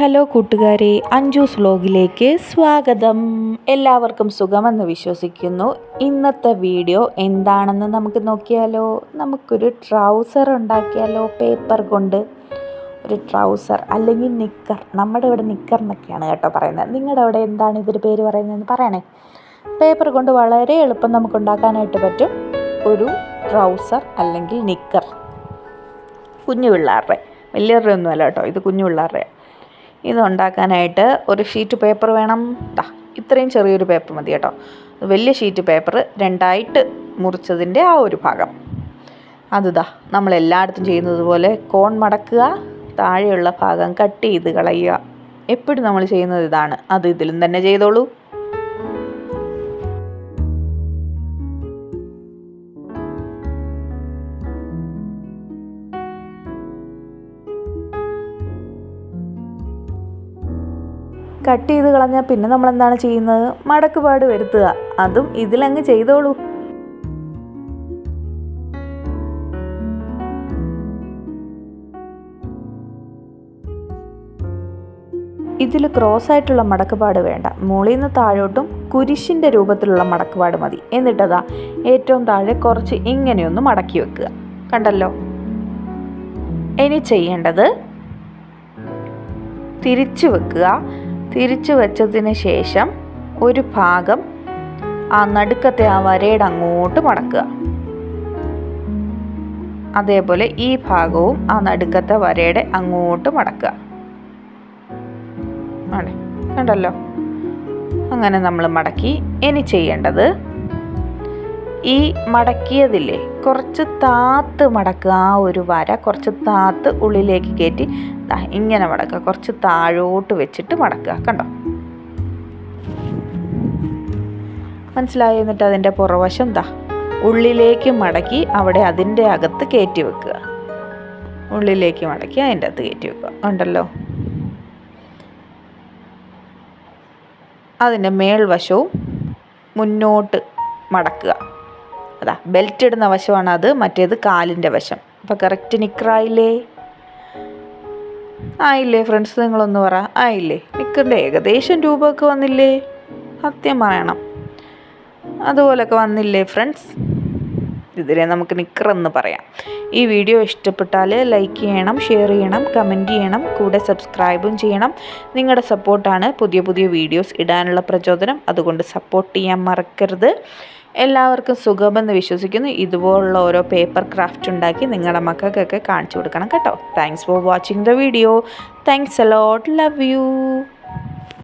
Hello കൂട്ടുകാരെ അഞ്ജൂസ് വ്ലോഗിലേക്ക് സ്വാഗതം. എല്ലാവർക്കും സുഖമെന്ന് വിശ്വസിക്കുന്നു. ഇന്നത്തെ വീഡിയോ എന്താണെന്ന് നമുക്ക് നോക്കിയാലോ? നമുക്കൊരു ട്രൗസർ ഉണ്ടാക്കിയാലോ പേപ്പർ കൊണ്ട്? ഒരു ട്രൗസർ അല്ലെങ്കിൽ നിക്കർ. നമ്മുടെ ഇവിടെ നിക്കർ എന്നൊക്കെയാണ് കേട്ടോ പറയുന്നത്. നിങ്ങളുടെ അവിടെ എന്താണ് ഇതിന്റെ പേര് പറയുന്നതെന്ന് പറയണേ. പേപ്പർ കൊണ്ട് വളരെ എളുപ്പം നമുക്ക് ഉണ്ടാക്കാനായിട്ട് പറ്റും. ഒരു ട്രൗസർ അല്ലെങ്കിൽ നിക്കർ. കുഞ്ഞു പിള്ളേരുടെ വലിയവരുടെ ഒന്നുമല്ല കേട്ടോ. ഇത് കുഞ്ഞു പിള്ളേരുടെ. ഇത് ഉണ്ടാക്കാനായിട്ട് ഒരു ഷീറ്റ് പേപ്പർ വേണം. ദാ ഇത്രയും ചെറിയൊരു പേപ്പർ മതി കേട്ടോ. വലിയ ഷീറ്റ് പേപ്പർ രണ്ടായിട്ട് മുറിച്ചതിന്റെ ആ ഒരു ഭാഗം. അതുതാ നമ്മൾ എല്ലായിടത്തും ചെയ്യുന്നത് പോലെ കോൺ മടക്കുക താഴെയുള്ള ഭാഗം കട്ട് ചെയ്ത് കളയുക. എപ്പോഴും നമ്മൾ ചെയ്യുന്നത് ഇതാണ്. അത് ഇതിലും തന്നെ ചെയ്തോളൂ. കട്ട് ചെയ്ത് കളഞ്ഞാൽ പിന്നെ നമ്മൾ എന്താണ് ചെയ്യുന്നത് മടക്കുപാട് വരുത്തുക. അതും ഇതിലങ്ങ് ചെയ്തോളൂ. ഇതിൽ ക്രോസ് ആയിട്ടുള്ള മടക്കുപാട് വേണ്ട. മുകളിൽ നിന്ന് താഴോട്ടും കുരിശിന്റെ രൂപത്തിലുള്ള മടക്കുപാട് മതി. എന്നിട്ടതാ ഏറ്റവും താഴെ കുറച്ച് ഇങ്ങനെയൊന്ന് മടക്കി വെക്കുക. കണ്ടല്ലോ? ഇനി ചെയ്യേണ്ടത് തിരിച്ചു വെക്കുക. തിരിച്ചു വെച്ചതിന് ശേഷം ഒരു ഭാഗം ആ നടുക്കത്തെ ആ വരയുടെ അങ്ങോട്ട് മടക്കുക. അതേപോലെ ഈ ഭാഗവും ആ നടുക്കത്തെ വരയുടെ അങ്ങോട്ട് മടക്കുക. ആണ് കണ്ടല്ലോ? അങ്ങനെ നമ്മൾ മടക്കി. ഇനി ചെയ്യേണ്ടത് ഈ മടക്കിയതില്ലേ കുറച്ച് താത്ത് മടക്കുക ആ ഒരു വര കുറച്ച് താത്ത് ഉള്ളിലേക്ക് കയറ്റി ഇങ്ങനെ മടക്കുക കുറച്ച് താഴോട്ട് വെച്ചിട്ട് മടക്കുക കണ്ടോ? മനസ്സിലായി? എന്നിട്ട് അതിന്റെ പുറവശം ദാ ഉള്ളിലേക്ക് മടക്കി അവിടെ അതിന്റെ അകത്ത് കയറ്റി വെക്കുക. ഉള്ളിലേക്ക് മടക്കി അതിന്റെ അകത്ത് കയറ്റി വെക്കുക ഉണ്ടല്ലോ അതിന്റെ മേൽവശവും മുന്നോട്ട് മടക്കുക. അതാ ബെൽറ്റ് ഇടുന്ന വശമാണ് അത് മറ്റേത് കാലിന്റെ വശം. അപ്പോൾ കറക്റ്റ് നിക്കറായില്ലേ ആയില്ലേ? ഫ്രണ്ട്സ് നിങ്ങളൊന്ന് പറ. ആയില്ലേ? നിക്കറിന്റെ ഏകദേശം രൂപമൊക്കെ വന്നില്ലേ? സത്യം പറയണം. അതുപോലൊക്കെ വന്നില്ലേ ഫ്രണ്ട്സ് ഇതിനെ നമുക്ക് നിക്കറെന്ന് പറയാം. ഈ വീഡിയോ ഇഷ്ടപ്പെട്ടാൽ ലൈക്ക് ചെയ്യണം ഷെയർ ചെയ്യണം കമന്റ് ചെയ്യണം കൂടെ സബ്സ്ക്രൈബും ചെയ്യണം. നിങ്ങളുടെ സപ്പോർട്ടാണ് പുതിയ പുതിയ വീഡിയോസ് ഇടാനുള്ള പ്രചോദനം. അതുകൊണ്ട് സപ്പോർട്ട് ചെയ്യാൻ മറക്കരുത്. എല്ലാവർക്കും സുഖമെന്ന് വിശ്വസിക്കുന്നു. ഇതുപോലുള്ള ഓരോ പേപ്പർ ക്രാഫ്റ്റ് ഉണ്ടാക്കി നിങ്ങളുടെ മക്കൾക്കൊക്കെ കാണിച്ചു കൊടുക്കണം കേട്ടോ. Thanks for watching the video thanks a lot love you